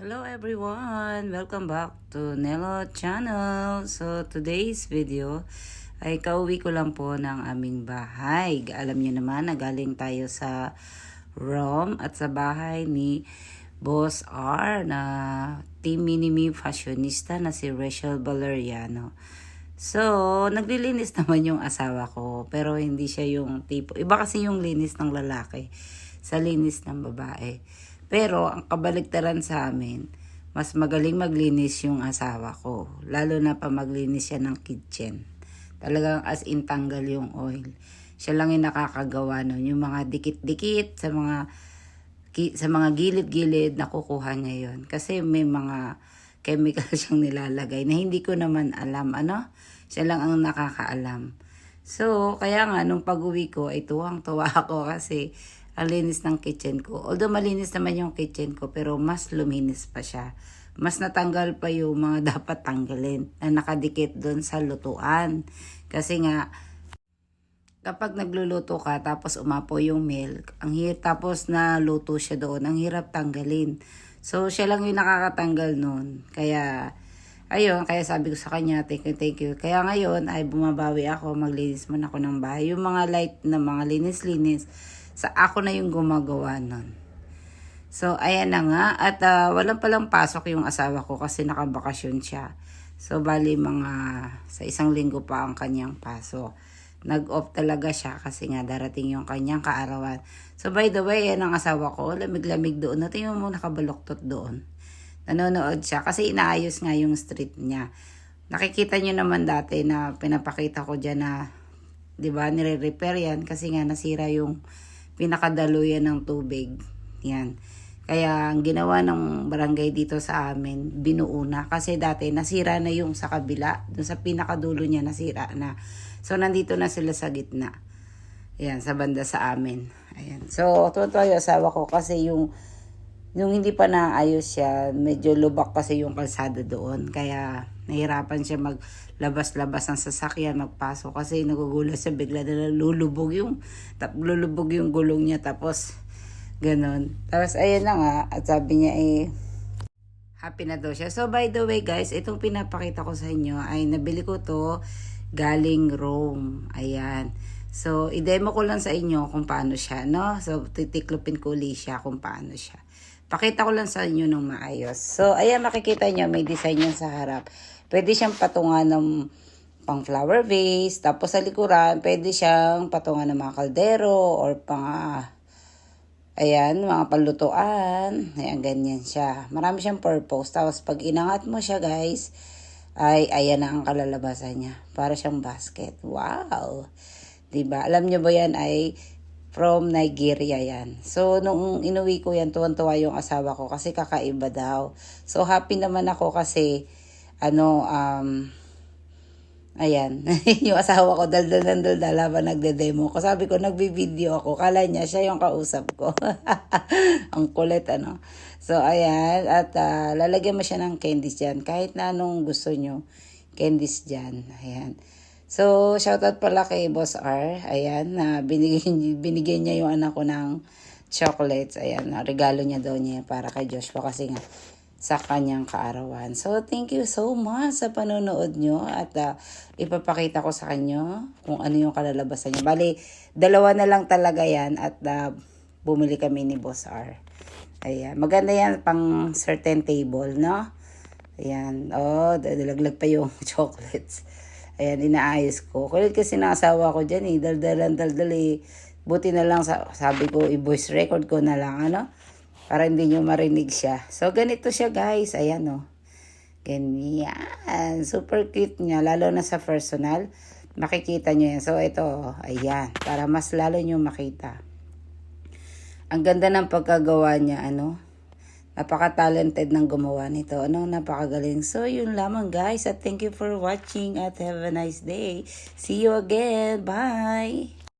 Hello everyone! Welcome back to Nelo Channel. So today's video ay kauwi ko lang po ng aming bahay. Alam niyo naman na galing tayo sa Rome at sa bahay ni Boss R na Team Minimi fashionista na si Rachel Valeriano. So, naglilinis naman yung asawa ko, pero hindi siya yung tipo. Iba kasi yung linis ng lalaki sa linis ng babae. Pero ang kabaligtaran sa amin, mas magaling maglinis yung asawa ko. Lalo na pa maglinis siya ng kitchen. Talagang as in tanggal yung oil. Siya lang yung nakakagawa nun. Yung mga dikit-dikit sa mga ki- sa mga gilid-gilid nakukuha niya yon Kasi may mga chemical siyang nilalagay na hindi ko naman alam. Ano? Siya lang ang nakakaalam. So, kaya nga, nung pag-uwi ko, ay tuwang-tuwa ako kasi ang linis ng kitchen ko. Although malinis naman yung kitchen ko, pero mas luminis pa siya. Mas natanggal pa yung mga dapat tanggalin na nakadikit doon sa lutuan. Kasi nga, kapag nagluluto ka tapos umapo yung milk, ang hirap tapos na luto siya doon, ang hirap tanggalin. So, siya lang yung nakakatanggal noon. Kaya, ayun, kaya sabi ko sa kanya, thank you, thank you. Kaya ngayon ay bumabawi ako, maglinis muna ako ng bahay. Yung mga light na mga linis-linis, sa ako na yung gumagawa nun. So, ayan na nga. At ah, walang palang pasok yung asawa ko kasi nakabakasyon siya. So, bali mga sa isang linggo pa ang kanyang pasok. Nag-off talaga siya kasi nga darating yung kanyang kaarawan. So, by the way, yan ang asawa ko. Lamig-lamig doon. Natingin mo nakabaloktot doon. Nanonood siya kasi inaayos nga yung street niya. Nakikita nyo naman dati na pinapakita ko dyan na, di ba, nire-repair yan kasi nga nasira yung pinakadaluyan ng tubig. Yan. Kaya ang ginawa ng barangay dito sa amin, binuuna. Kasi dati nasira na yung sa kabila. Doon sa pinakadulo niya nasira na. So nandito na sila sa gitna. Ayan, sa banda sa amin. Ayan. So, tuwa yung asawa ko kasi yung yung hindi pa naayos siya, medyo lubak kasi yung kalsada doon. Kaya nahirapan siya maglabas-labas ng sasakyan, magpasok kasi nagugulat siya bigla na lulubog yung tap, lulubog yung gulong niya tapos ganon. Tapos ayun na nga at sabi niya eh happy na daw siya. So by the way guys, itong pinapakita ko sa inyo ay nabili ko to galing Rome. Ayan. So, i-demo ko lang sa inyo kung paano siya, no? So, titiklopin ko ulit siya kung paano siya. Pakita ko lang sa inyo ng maayos. So, ayan, makikita nyo, may design yan sa harap. Pwede siyang patungan ng pang flower vase. Tapos sa likuran, pwede siyang patungan ng mga kaldero or pang, ah, ayan, mga palutuan. Ayan, ganyan siya. Marami siyang purpose. Tapos, pag inangat mo siya, guys, ay, ayan na ang kalalabasan niya. Para siyang basket. Wow! 'Di ba? Alam niyo ba yan ay from Nigeria yan. So, nung inuwi ko yan, tuwan-tuwa yung asawa ko kasi kakaiba daw. So, happy naman ako kasi, ano, um, ayan, yung asawa ko daldal ng daldal habang nagde-demo ko. Sabi ko, nagbi-video ako. Kala niya, siya yung kausap ko. Ang kulit, ano. So, ayan, at ah, lalagyan mo siya ng candies dyan. Kahit na anong gusto nyo, candies dyan. Ayan. So, shoutout pala kay Boss R. Ayan, na binigyan, binigyan niya yung anak ko ng chocolates. Ayan, regalo niya daw niya para kay Joshua kasi nga sa kanyang kaarawan. So, thank you so much sa panonood nyo at ah, ipapakita ko sa kanyo kung ano yung kalalabasan niya. Bali, dalawa na lang talaga yan at ah, bumili kami ni Boss R. Ayan, maganda yan pang certain table, no? Ayan, oh, dalaglag pa yung chocolates. Ayan, inaayos ko. Kulit kasi nasawa ko dyan eh. Daldalan, daldal eh. Buti na lang, sa, sabi ko, i-voice record ko na lang, ano? Para hindi nyo marinig siya. So, ganito siya, guys. Ayan, oh. Ganyan. Super cute niya. Lalo na sa personal. Makikita nyo yan. So, ito, oh. ayan. Para mas lalo nyo makita. Ang ganda ng pagkagawa niya, ano? Napaka-talented ng gumawa nito. Ano, napakagaling. So, yun lamang guys. At thank you for watching at have a nice day. See you again. Bye!